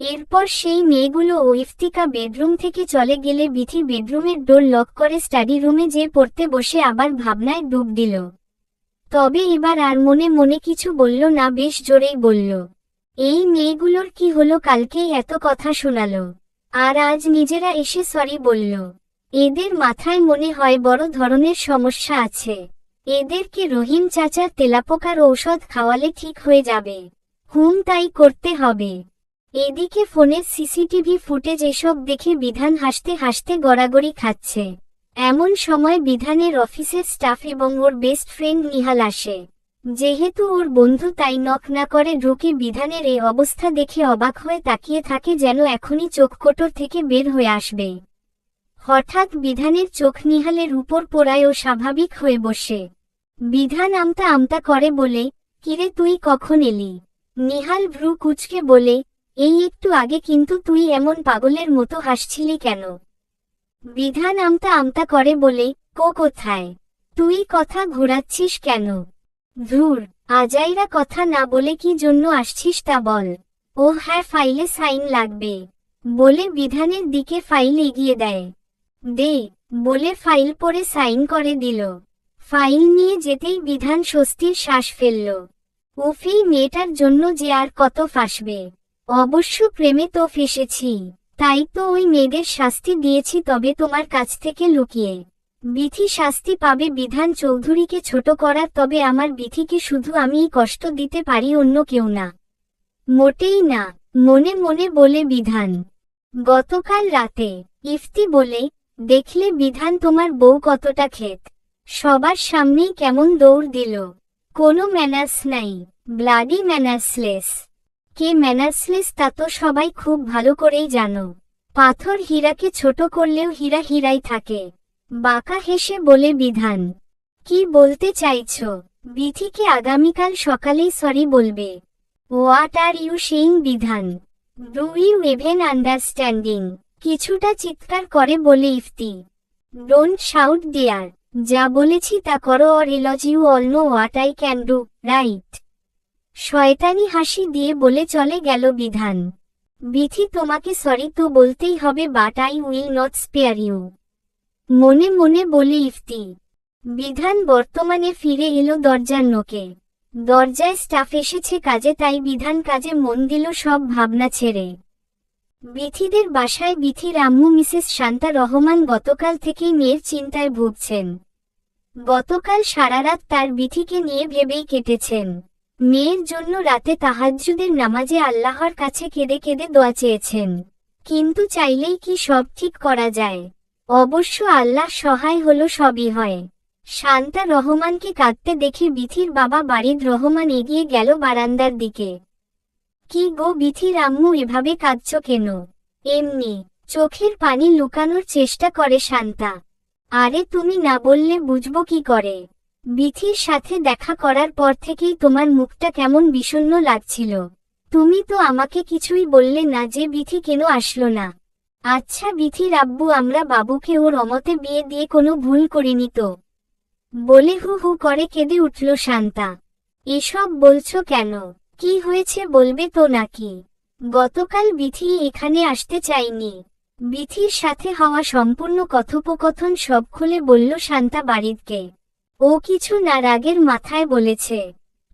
এরপর সেই মেয়েগুলো ও ইফতিকা বেডরুম থেকে চলে গেলে বিথি বেডরুমের ডোর লক করে স্টাডি রুমে যে পড়তে বসে আবার ভাবনায় ডুব দিল। তবে এবার আর মনে মনে কিছু বলল না, বেশ জোরেই বলল, এই মেয়েগুলোর কি হলো? কালকেই এত কথা শোনালো। আর আজ নিজেরা এসে সরি বলল। এদের মাথায় মনে হয় বড় ধরনের সমস্যা আছে। এদেরকে রহিম চাচার তেলাপোকার ঔষধ খাওয়ালে ঠিক হয়ে যাবে। হুম, তাই করতে হবে। এদিকে ফোনের সিসিটিভি ফুটেজ এসব দেখে বিধান হাসতে হাসতে গড়াগড়ি খাচ্ছে। এমন সময় বিধানের অফিসের স্টাফ এবং ওর বেস্ট ফ্রেন্ড নিহাল আসে। যেহেতু ওর বন্ধু তাই নখ না করে ঢুকে বিধানের এই অবস্থা দেখে অবাক হয়ে তাকিয়ে থাকে যেন এখনই চোখকোটর থেকে বের হয়ে আসবে। হঠাৎ বিধানের চোখ নিহালের উপর পোড়ায় ও স্বাভাবিক হয়ে বসে। বিধান আমতা আমতা করে বলে, কিরে তুই কখন এলি? নিহাল ভ্রু কুচকে বলে এই একটু আগে কিন্তু তুই এমন পাগলের মতো হাসছিলি কেন? বিধান আমতা আমতা করে বলে, কো কোথায়? তুই কথা ঘোরাচ্ছিস কেন? ধুর, আজাইরা কথা না বলে কি জন্য আসছিস তা বল। ও হ্যাঁ ফাইলে সাইন লাগবে। বলে বিধানের দিকে ফাইল এগিয়ে দেয়। দে, বলে ফাইল পরে সাইন করে দিল। ফাইল নিয়ে যেতেই বিধান স্বস্তির শ্বাস ফেলল। উফি, মেয়েটার জন্য যে আর কত ফাঁসবে। অবশ্য প্রেমে তো ফেসেছি, তাই তো ওই মেয়েদের শাস্তি দিয়েছি তবে তোমার কাছ থেকে লুকিয়ে। বিথি শাস্তি পাবে বিধান চৌধুরীকে ছোট করার, তবে আমার বিথিকে শুধু আমিই কষ্ট দিতে পারি, অন্য কেউ না। মোটেই না, মনে মনে বলে বিধান। গতকাল রাতে ইফতি বলে, দেখলে বিধান তোমার বউ কতটা ক্ষেত। সবার সামনেই কেমন দৌড় দিল। কোনো ম্যানার্স নাই ব্লাডি ম্যানার্সলেস কে ম্যানার্সলেস তা তো সবাই খুব ভালো করেই জানো। পাথর হীরাকে ছোট করলেও হীরা হীরাই থাকে। বাঁকা হেসে বলে বিধান, কি বলতে চাইছ? বিথিকে আগামীকাল সকালেই সরি বলবে। What are you saying Bidhan? Do you even understanding কিছুটা চিৎকার করে বলে ইফতি। ডোন্ট শাউট দেয়ার যা বলেছি তা করো or else you all know what I can do right শয়তানি হাসি দিয়ে বলে চলে গেল বিধান। বিথি তোমাকে সরি তো বলতেই হবে but I will not spare you মনে মনে বলে ইফতি। বিধান বর্তমানে ফিরে এলো দরজার নোকে দরজায় স্টাফ এসেছে কাজে, তাই বিধান কাজে মন দিল সব ভাবনা ছেড়ে। বিথিদের বাসায় বিথির আম্মু মিসেস শান্তা রহমান গতকাল থেকেই মেয়ের চিন্তায় ভুগছেন। গতকাল সারারাত তার বিথিকে নিয়ে ভেবেই কেটেছেন। মেয়ের জন্য রাতে তাহাজ্জুদের নামাজে আল্লাহর কাছে কেঁদে কেঁদে দোয়া চেয়েছেন। কিন্তু চাইলেই কি সব ঠিক করা যায়? অবশ্য আল্লাহ সহায় হলো সবই হয়। শান্তা রহমানকে কাঁদতে দেখে বিথির বাবা বাড়ির রহমান এগিয়ে গেল বারান্দার দিকে। কি গো বিথির আম্মু, এভাবে কাঁদছ কেন? এমনি চোখের পানি লুকানোর চেষ্টা করে শান্তা। আরে তুমি না বললে বুঝব কি করে? বিথির সাথে দেখা করার পর থেকেই তোমার মুখটা কেমন বিষণ্ণ লাগছিল। তুমি তো আমাকে কিছুই বললে না যে বিথি কেন আসলো না। আচ্ছা বিথির আব্বু, আমরা বাবুকে ওর অমতে বিয়ে দিয়ে কোনো ভুল করিনি তো? বলে হু হু করে কেঁদে উঠল শান্তা। এসব বলছো কেন? কি হয়েছে বলবে তো নাকি? গতকাল বিথি এখানে আসতে চাইনি বিথির সাথে হওয়া সম্পূর্ণ কথোপকথন সব খুলে বলল শান্তা বাড়িরকে ও কিছু না রাগের মাথায় বলেছে,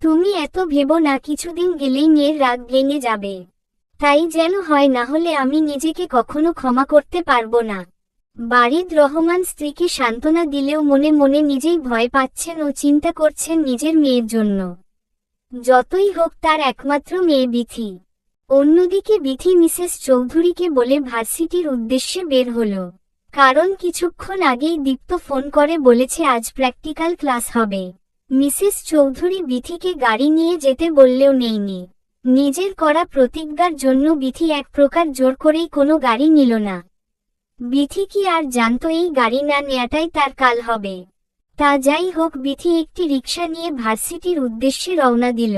তুমি এত ভেবো না কিছুদিন গেলেই মেয়ের রাগ ভেঙে যাবে। তাই যেন হয় না হলে আমি নিজেকে কখনো ক্ষমা করতে পারব না। বারিদ রহমান স্ত্রীকে সান্ত্বনা দিলেও মনে মনে নিজেই ভয় পাচ্ছেন ও চিন্তা করছেন নিজের মেয়ের জন্য। যতই হোক তার একমাত্র মেয়ে বিথি। অন্যদিকে বিথি মিসেস চৌধুরীকে বলে ভার্সিটির উদ্দেশ্যে বের হলো। কারণ কিছুক্ষণ আগেই দীপ্ত ফোন করে বলেছে, আজ প্র্যাকটিক্যাল ক্লাস হবে। মিসেস চৌধুরী বিথিকে গাড়ি নিয়ে যেতে বললেও নেইনি। নিজের করা প্রতিজ্ঞার জন্য বিথি এক প্রকার জোর করেই কোনো গাড়ি নিল না। বিথি কি আর জানত এই গাড়ি না নেয়াটাই তার কাল হবে। তা যাই হোক, বিথি একটি রিক্সা নিয়ে ভার্সিটির উদ্দেশ্যে রওনা দিল।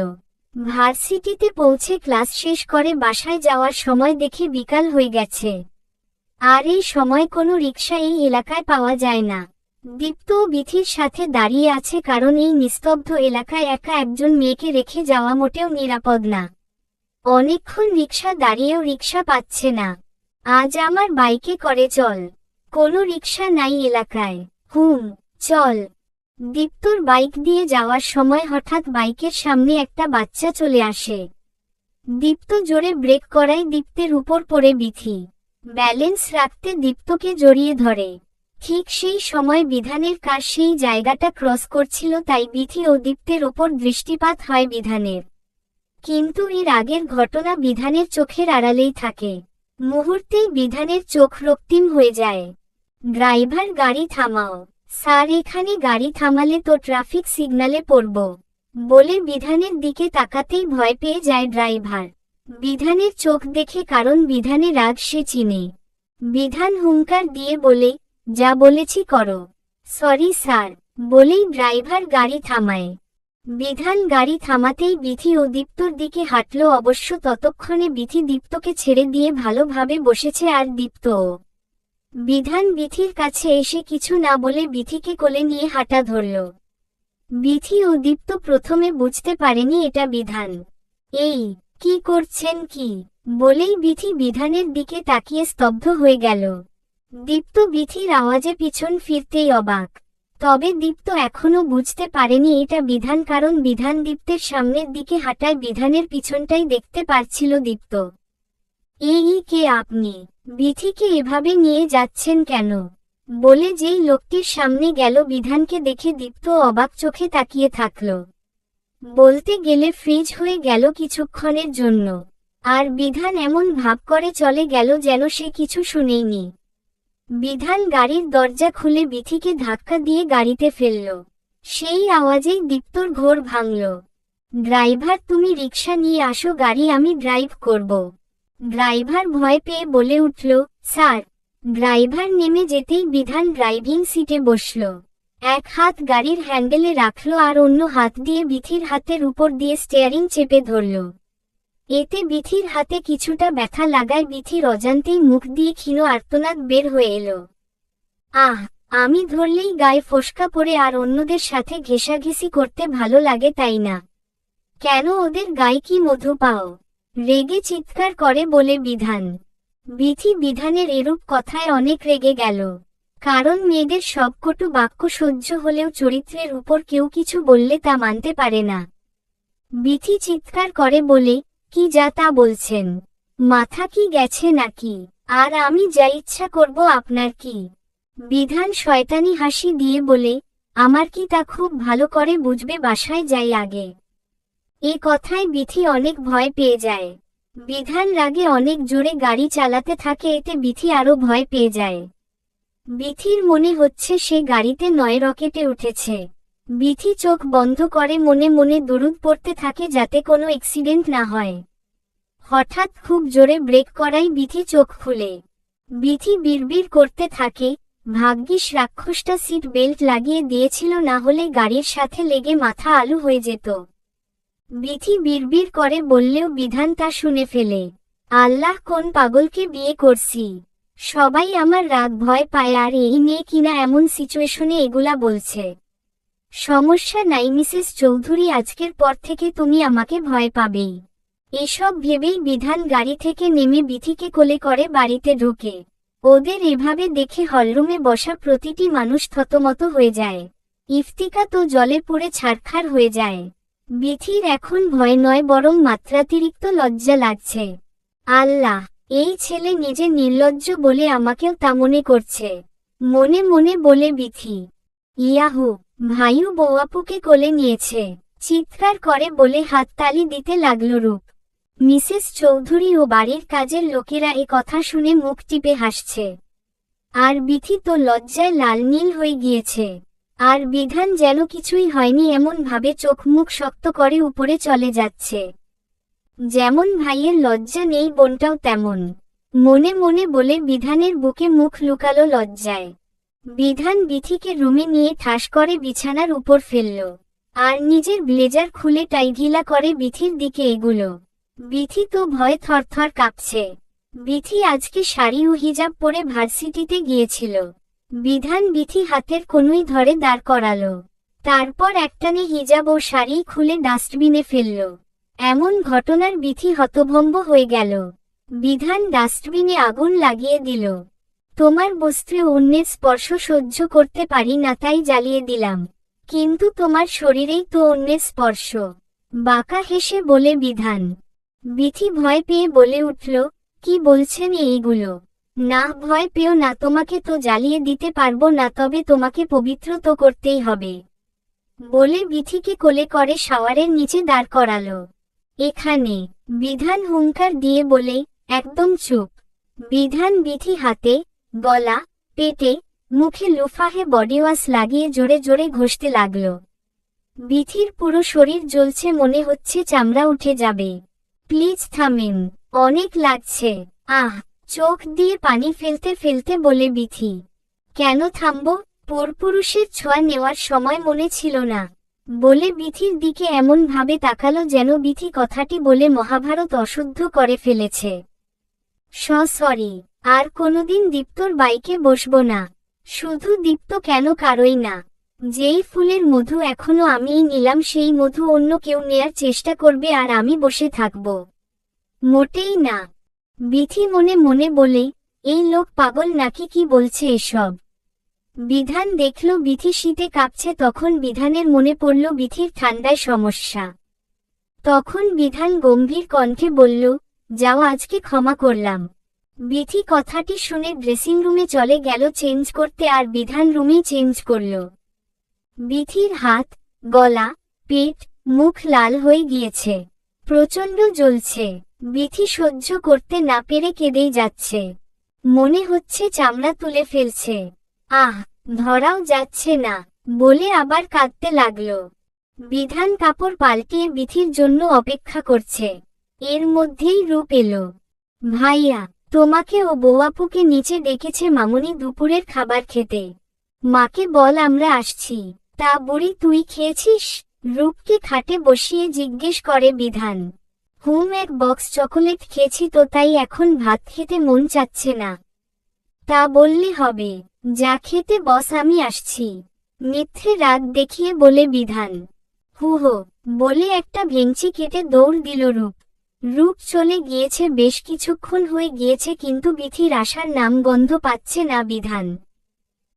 ভার্সিটিতে পৌঁছে ক্লাস শেষ করে বাসায় যাওয়ার সময় দেখে বিকাল হয়ে গেছে। আর এই সময় কোনো রিক্সা এই এলাকায় পাওয়া যায় না। দীপ্ত বিথির সাথে দাঁড়িয়ে আছে কারণ এই নিস্তব্ধ এলাকায় একা একজন মেয়েকে রেখে যাওয়া মোটেও নিরাপদ না। অনেকক্ষণ রিক্সা দাঁড়িয়েও রিক্সা পাচ্ছে না। আজ আমার বাইকে করে চল। কোনো রিক্সা নাই এলাকায়। হুম, চল। দীপ্তর বাইক দিয়ে যাওয়ার সময় হঠাৎ বাইকের সামনে একটা বাচ্চা চলে আসে। দীপ্ত জোরে ব্রেক করায় দীপ্তের উপর পড়ে বিথি। ব্যালেন্স রাখতে দীপ্তকে জড়িয়ে ধরে। ঠিক সেই সময় বিধানের কার সেই জায়গাটা ক্রস করছিল তাই বিথি ও দীপ্তের ওপর দৃষ্টিপাত হয় বিধানের। কিন্তু এর আগের ঘটনা বিধানের চোখের আড়ালেই থাকে। মুহূর্তেই বিধানের চোখ রক্তিম হয়ে যায়। ড্রাইভার, গাড়ি থামাও। স্যার, এখানে গাড়ি থামালে তো ট্রাফিক সিগনালে পড়ব। বলে বিধানের দিকে তাকাতেই ভয় পেয়ে যায় ড্রাইভার। বিধানের চোখ দেখে কারণ বিধানে রাগ সে চিনে। বিধান হুঙ্কার দিয়ে বলে, যা বলেছি করো। Sorry sir. বলেই ড্রাইভার গাড়ি থামায়। বিধান গাড়ি থামাতেই বিথি ও দীপ্তর দিকে হাঁটল। অবশ্য ততক্ষণে বিথি দীপ্তকে ছেড়ে দিয়ে ভালোভাবে বসেছে আর দীপ্তও বিধান বিথির কাছে এসে কিছু না বলে বিথিকে কোলে নিয়ে হাঁটা ধরল। বিথি ও দীপ্ত প্রথমে বুঝতে পারেনি এটা বিধান। এই কি করছেন কি? বলেই বিথি বিধানের দিকে তাকিয়ে স্তব্ধ হয়ে গেল। দীপ্ত বিথির আওয়াজে পিছন ফিরতেই অবাক। তবে দীপ্ত এখনও বুঝতে পারেনি এটা বিধান কারণ বিধান দীপ্তের সামনের দিকে হাঁটায় বিধানের পিছনটাই দেখতে পারছিল দীপ্ত। এই কে আপনি? বিথিকে এভাবে নিয়ে যাচ্ছেন কেন? বলে যেই লোকটির সামনে গেল বিধানকে দেখে দীপ্ত অবাক চোখে তাকিয়ে থাকল। বলতে গেলে ফ্রিজ হয়ে গেল কিছুক্ষণের জন্য। আর বিধান এমন ভাব করে চলে গেল যেন সে কিছু শুনেইনি। বিধান গাড়ির দরজা খুলে বিথিকে ধাক্কা দিয়ে গাড়িতে ফেলল। সেই আওয়াজেই দীপ্তর ঘোর ভাঙল। ড্রাইভার, তুমি রিক্সা নিয়ে আসো, গাড়ি আমি ড্রাইভ করব। ড্রাইভার ভয় পেয়ে বলে উঠল, স্যার। ড্রাইভার নেমে যেতেই বিধান ড্রাইভিং সিটে বসল। এক হাত গাড়ির হ্যান্ডেলে রাখল আর অন্য হাত দিয়ে বিথির হাতের উপর দিয়ে স্টেয়ারিং চেপে ধরল। এতে বিথির হাতে কিছুটা ব্যথা লাগায় বিথির অজান্তেই মুখ দিয়ে ক্ষীণ আর্তনাদ বের হয়ে এলো। আহ, আমি ধরলেই গায়ে ফোসকা পড়ে আর অন্যদের সাথে ঘেঁষাঘেঁষি করতে ভালো লাগে তাই না? কেন ওদের গায়ে কি মধু পাও? রেগে চিৎকার করে বলে বিধান। বিথি বিধানের এরূপ কথায় অনেক রেগে গেল। কারণ মেয়েদের সবকটু বাক্য সহ্য হলেও চরিত্রের উপর কেউ কিছু বললে তা মানতে পারে না। বিথি চিৎকার করে বলে, কি যা তা বলছেন? মাথা কি গেছে নাকি? আর আমি যা ইচ্ছা করব আপনার কি? বিধান শয়তানি হাসি দিয়ে বলে, আমার কি তা খুব ভালো করে বুঝবে, বাসায় যাই আগে। এ কথায় বিথি অনেক ভয় পেয়ে যায়। বিধান রাগে অনেক জোরে গাড়ি চালাতে থাকে, এতে বিথি আরও ভয় পেয়ে যায়। বিথির মনে হচ্ছে সে গাড়িতে নয় রকেটে উঠেছে। বিথি চোখ বন্ধ করে মনে মনে দরুদ পড়তে থাকে যাতে কোনো অ্যাক্সিডেন্ট না হয়। হঠাৎ খুব জোরে ব্রেক করাই বিথি চোখ খুলে। বিথি বিড়বিড় করতে থাকে, ভাগ্যিস রাক্ষসটা সিট বেল্ট লাগিয়ে দিয়েছিল না হলে গাড়ির সাথে লেগে মাথা আলু হয়ে যেত। বিথি বিড়বিড় করে বললেও বিধান তা শুনে ফেলে, আল্লাহ কোন পাগলকে বিয়ে করছি? সবাই আমার রাগ, ভয় পায়, আর এই নিয়ে কিনা এমন সিচুয়েশনে এগুলা বলছে। সমস্যা নাই, মিসেস চৌধুরী, আজকের পর থেকে তুমি আমাকে ভয় পাবেই। এসব ভেবেই বিধান গাড়ি থেকে নেমে বিথিকে কোলে করে বাড়িতে ঢোকে। ওদের এভাবে দেখে হলরুমে বসা প্রতিটি মানুষ থতমত হয়ে যায়। ইফতিকা তো জলে পড়ে ছাড়খার হয়ে যায়। বিথির এখন ভয় নয়, বরং মাত্রাতিরিক্ত লজ্জা লাগছে। আল্লাহ! এই ছেলে নিজে নির্লজ্জ বলে আমাকেও তা মনে করছে। মনে মনে বলে বিথি, ইয়াহু, ভাইও বৌয়াপুকে কোলে নিয়েছে। চিৎকার করে বলে হাততালি দিতে লাগল রূপ। মিসেস চৌধুরী ও বাড়ির কাজের লোকেরা এ কথা শুনে মুখ টিপে হাসছে। আর বিথি তো লজ্জায় লাল নীল হয়ে গিয়েছে। আর বিধান যেন কিছুই হয়নি এমন ভাবে চোখ মুখ শক্ত করে উপরে চলে যাচ্ছে। যেমন ভাইয়ের লজ্জা নেই বোনটাও তেমন। মনে মনে বলে বিধানের বুকে মুখ লুকালো লজ্জায়। বিধান বিথিকে রুমে নিয়ে ঠাস করে বিছানার উপর ফেলল। আর নিজের ব্লেজার খুলে টাইঢিলা করে বিথির দিকে এগুলো। বিথি তো ভয় থরথর কাঁপছে। বিথি আজকে শাড়ি ও হিজাব পরে ভার্সিটিতে গিয়েছিল। বিধান বিথি হাতের কোনুই ধরে দাঁড় করালো। তারপর একটানে হিজাব ও শাড়ি খুলে ডাস্টবিনে ফেলল। এমন ঘটনার বিধি হতভম্ব হয়ে গেল। বিধান ডাস্টবিনে আগুন লাগিয়ে দিল। তোমার বস্ত্রে অন্যের স্পর্শ সহ্য করতে পারি না তাই জ্বালিয়ে দিলাম। কিন্তু তোমার শরীরেই তো অন্যের স্পর্শ। বাঁকা হেসে বলে বিধান। বিথি ভয় পেয়ে বলে উঠল, কি বলছেন এইগুলো? না, ভয় পেও না, তোমাকে তো জ্বালিয়ে দিতে পারব না, তবে তোমাকে পবিত্র তো করতেই হবে। বলে বিথিকে কোলে করে শাওয়ারের নিচে দাঁড় করালো। এখানে, বিধান হুঙ্কার দিয়ে বলে, একদম চুপ। বিধান বিথি হাতে, গলা, পেটে, মুখে লুফাহে বডি ওয়াশ লাগিয়ে জোরে জোরে ঘষতে লাগল। বিথির পুরো শরীর জ্বলছে মনে হচ্ছে চামড়া উঠে যাবে। প্লিজ থামেন, অনেক লাগছে। আহ, চোখ দিয়ে পানি ফেলতে ফেলতে বলে বিথি কেন থামব? পরপুরুষের ছোঁয়া নেওয়ার সময় মনে ছিল না। বলে বিথির দিকে এমন ভাবে তাকালো যেন বিথি কথাটি বলে মহাভারত অশুদ্ধ করে ফেলেছে। স, সরি, আর কোনোদিন দীপ্তর বাইকে বসবো না। শুধু দীপ্ত কেন কারোই না। যেই ফুলের মধু এখনও আমিই নিলাম, সেই মধু অন্য কেউ নেয়ার চেষ্টা করবে আর আমি বসে থাকব। মোটেই না। বিথি মনে মনে বলে, এই লোক পাগল নাকি কি বলছে এসব? বিধান দেখল বিথি শীতে কাঁপছে, তখন বিধানের মনে পড়ল বিথির ঠান্ডায় সমস্যা। তখন বিধান গম্ভীর কণ্ঠে বলল, যাও, আজকে ক্ষমা করলাম। বিথি কথাটি শুনে ড্রেসিং রুমে চলে গেল চেঞ্জ করতে, আর বিধান রুমেই চেঞ্জ করল। বিথির হাত, গলা, পেট, মুখ লাল হয়ে গিয়েছে। প্রচণ্ড জ্বলছে। বিথি সহ্য করতে না পেরে কেঁদেই যাচ্ছে। মনে হচ্ছে চামড়া তুলে ফেলছে। আহ, ধরাও যাচ্ছে না, বলে আবার কাঁদতে লাগল। বিধান কাপড় পাল্টিয়ে বিথির জন্য অপেক্ষা করছে। এর মধ্যেই রূপ এলো। ভাইয়া, তোমাকে ও বৌয়াপুকে নিচে ডেকেছে মামুনি দুপুরের খাবার খেতে। মাকে বল আমরা আসছি। তা বুড়ি তুই খেয়েছিস? রূপকে খাটে বসিয়ে জিজ্ঞেস করে বিধান। হুম, এক বক্স চকোলেট খেয়েছি তো তাই এখন ভাত খেতে মন চাচ্ছে না। তা বললে হবে। যা খেতে বস, আমি আসছি। মিথ্যে রাগ দেখিয়ে বলে বিধান। হু হো, বলে একটা ভেংচি কেটে দৌড় দিল রূপ। রূপ চলে গিয়েছে, বেশ কিছুক্ষণ হয়ে গিয়েছে, কিন্তু বিথির আসার নাম গন্ধ পাচ্ছে না বিধান।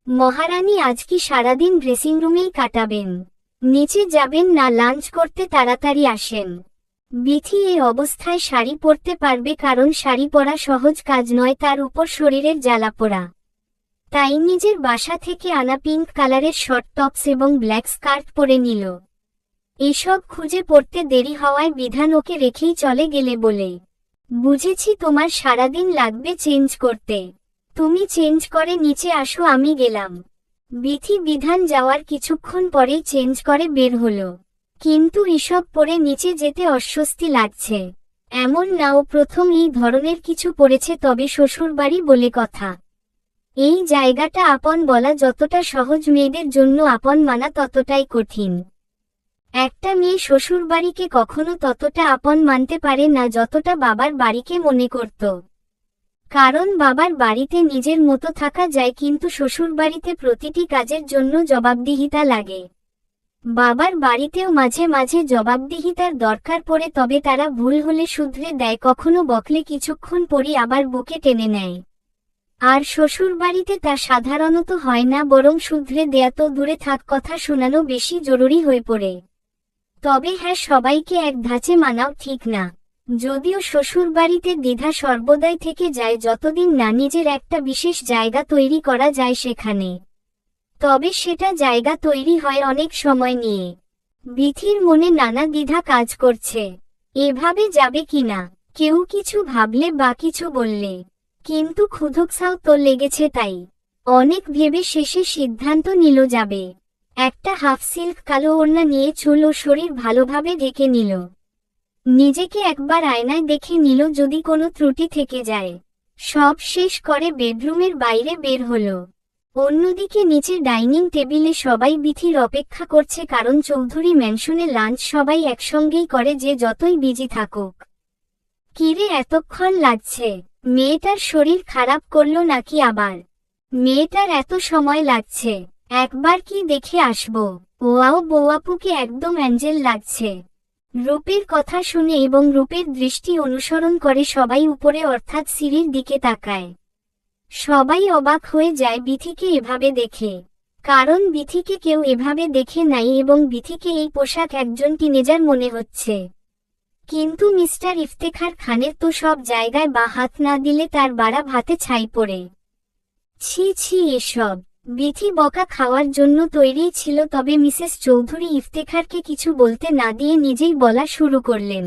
মহারানী আজ কি সারাদিন ড্রেসিং রুমেই কাটাবেন? নিচে যাবেন না লাঞ্চ করতে তাড়াতাড়ি আসেন। বিথি এই অবস্থায় শাড়ি পরতে পারবে কারণ শাড়ি পরা সহজ কাজ নয়, তার উপর শরীরের জ্বালা পোড়া। তাই নিজের বাসা থেকে আনা পিঙ্ক কালারের শর্ট টপস এবং ব্ল্যাক স্কার্ট পরে নিল। এসব খুঁজে পড়তে দেরি হওয়ায় বিধান ওকে রেখেই চলে গেলে বলে, বুঝেছি তোমার সারাদিন লাগবে চেঞ্জ করতে। তুমি চেঞ্জ করে নিচে আসো, আমি গেলাম। বিথি বিধান যাওয়ার কিছুক্ষণ পরেই চেঞ্জ করে বের হলো। কিন্তু এসব পরে নিচে যেতে অস্বস্তি লাগছে। এমন নাও প্রথম এই ধরনের কিছু পড়েছে তবে শ্বশুরবাড়ি বলে কথা। এই জায়গাটা আপন বলা যতটা সহজ মেয়েদের জন্য আপন মানা ততটাই কঠিন। একটা মেয়ে শ্বশুরবাড়িকে কখনো ততটা আপন মানতে পারে না যতটা বাবার বাড়িকে মনে করত। কারণ বাবার বাড়িতে নিজের মতো থাকা যায় কিন্তু শ্বশুরবাড়িতে প্রতিটি কাজের জন্য জবাবদিহিতা লাগে। বাবার বাড়িতেও মাঝে মাঝে জবাবদিহিতার দরকার পড়ে তবে তারা ভুল হলে শুধরে দেয়, কখনো বকলে কিছুক্ষণ পরই আবার বুকে টেনে নেয়। আর শ্বশুর বাড়িতে তা সাধারণত হয় না, বরং শুধরে দেয়া তো দূরে থাক কথা শোনানো বেশি জরুরি হয়ে পড়ে। তবে হ্যাঁ সবাইকে এক ধাঁচে মানাও ঠিক না। যদিও শ্বশুর বাড়িতে দ্বিধা সর্বদাই থেকে যায়, যতদিন না নিজের একটা বিশেষ জায়গা তৈরি করা যায় সেখানে। তবে সেটা জায়গা তৈরি হয় অনেক সময় নিয়ে। বিথির মনে নানা দ্বিধা কাজ করছে। এভাবে যাবে কিনা কেউ কিছু ভাবলে বা কিছু বললে। কিন্তু ক্ষুধকসাও তো লেগেছে তাই। অনেক ভেবে শেষে সিদ্ধান্ত নিল যাবে। একটা হাফ সিল্ক কালো ওড়না নিয়ে চুল ও শরীর ভালোভাবে ঢেকে নিল। নিজেকে একবার আয়নায় দেখে নিল যদি কোনো ত্রুটি থেকে যায়। সব শেষ করে বেডরুমের বাইরে বের হলো। অন্যদিকে নিচে ডাইনিং টেবিলে সবাই বিথির অপেক্ষা করছে কারণ চৌধুরী ম্যানশনে লাঞ্চ সবাই একসঙ্গেই করে যে যতই বিজি থাকুক। কিরে এতক্ষণ লাগছে? মেয়েটার শরীর খারাপ করল নাকি আবার? মেয়েটার এত সময় লাগছে, একবার কি দেখে আসব? ওয়াও বৌয়াপুকে একদম অ্যাঞ্জেল লাগছে। রূপের কথা শুনে এবং রূপের দৃষ্টি অনুসরণ করে সবাই উপরে অর্থাৎ সিঁড়ির দিকে তাকায়। সবাই অবাক হয়ে যায় বিথিকে এভাবে দেখে। কারণ বিথিকে কেউ এভাবে দেখে নাই এবং বিথিকে এই পোশাক একজন টিনেজার মনে হচ্ছে। কিন্তু মিস্টার ইফতেখার খানের তো সব জায়গায় বা হাত না দিলে তার বাড়া ভাতে ছাই পড়ে। ছি ছি, এসব। বিথি বকা খাওয়ার জন্য তৈরি ছিল তবে মিসেস চৌধুরী ইফতেখারকে কিছু বলতে না দিয়ে নিজেই বলা শুরু করলেন।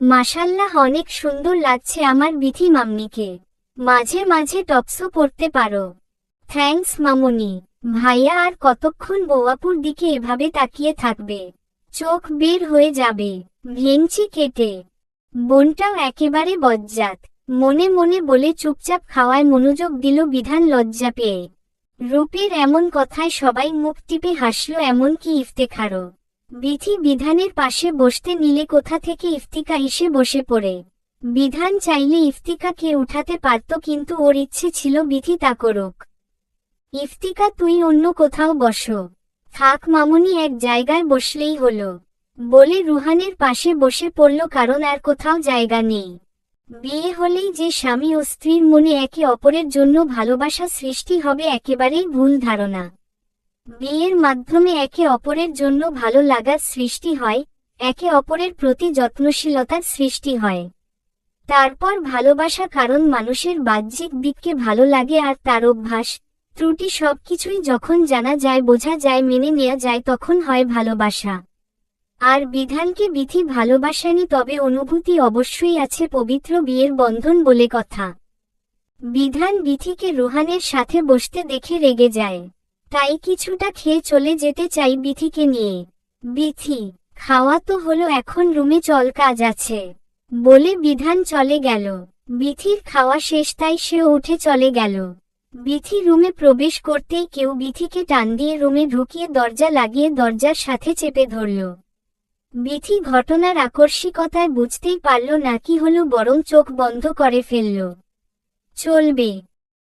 মাসাল্লাহ অনেক সুন্দর লাগছে আমার বিথি মামনিকে মাঝে মাঝে টপসও পড়তে পারো। থ্যাঙ্কস, মামনি। ভাইয়া আর কতক্ষণ বৌয়াপুর দিকে এভাবে তাকিয়ে থাকবে? চোখ বের হয়ে যাবে। ভেঙচি কেটে। বোনটাও একেবারে বজ্জাত। মনে মনে বলে চুপচাপ খাওয়ায় মনোযোগ দিল বিধান লজ্জা পেয়ে। রূপের এমন কথায় সবাই মুখ টিপে হাসল এমনকি ইফতেখারও। বিধি বিধানের পাশে বসতে নিলে কোথা থেকে ইফতিকা এসে বসে পড়ে। বিধান চাইলে ইফতিকাকে উঠাতে পারত কিন্তু ওর ইচ্ছে ছিল বিধি তা করুক। ইফতিকা তুই অন্য কোথাও বসো। থাক মামুনি এক জায়গায় বসলেই হলো। বলে রুহানের পাশে বসে পড়ল কারণ আর কোথাও জায়গা নেই। বিয়ে হলেই যে স্বামী ও স্ত্রীর মনে একে অপরের জন্য ভালোবাসা সৃষ্টি হবে একেবারেই ভুল ধারণা। বিয়ের মাধ্যমে একে অপরের জন্য ভালো লাগার সৃষ্টি হয়, একে অপরের প্রতি যত্নশীলতার সৃষ্টি হয়। তারপর ভালোবাসা কারণ মানুষের বাহ্যিক দিককে ভালো লাগে আর তার অভ্যাস, ত্রুটি সবকিছুই যখন জানা যায়, বোঝা যায়, মেনে নেওয়া যায়, তখন হয় ভালোবাসা। আর বিধানকে বিধি ভালোবাসানি, তবে অনুভূতি অবশ্যই আছে, পবিত্র বিয়ের বন্ধন বলে কথা। বিধান বিধিকে রুহানের সাথে বসতে দেখে রেগে যায়। তাই কিছুটা খেয়ে চলে যেতে চাই বিধিকে নিয়ে। বিথি খাওয়া তো হলো এখন, রুমে চল, কাজ আছে। বলে বিধান চলে গেল। বিথির খাওয়া শেষ তাই সে উঠে চলে গেল। বিথি রুমে প্রবেশ করতেই কেউ বিথিকে টান দিয়ে রুমে ঢুকিয়ে দরজা লাগিয়ে দরজার সাথে চেপে ধরল। বিথি ঘটনার আকস্মিকতায় বুঝতেই পারল না কি হলো বরং চোখ বন্ধ করে ফেলল। চলবে।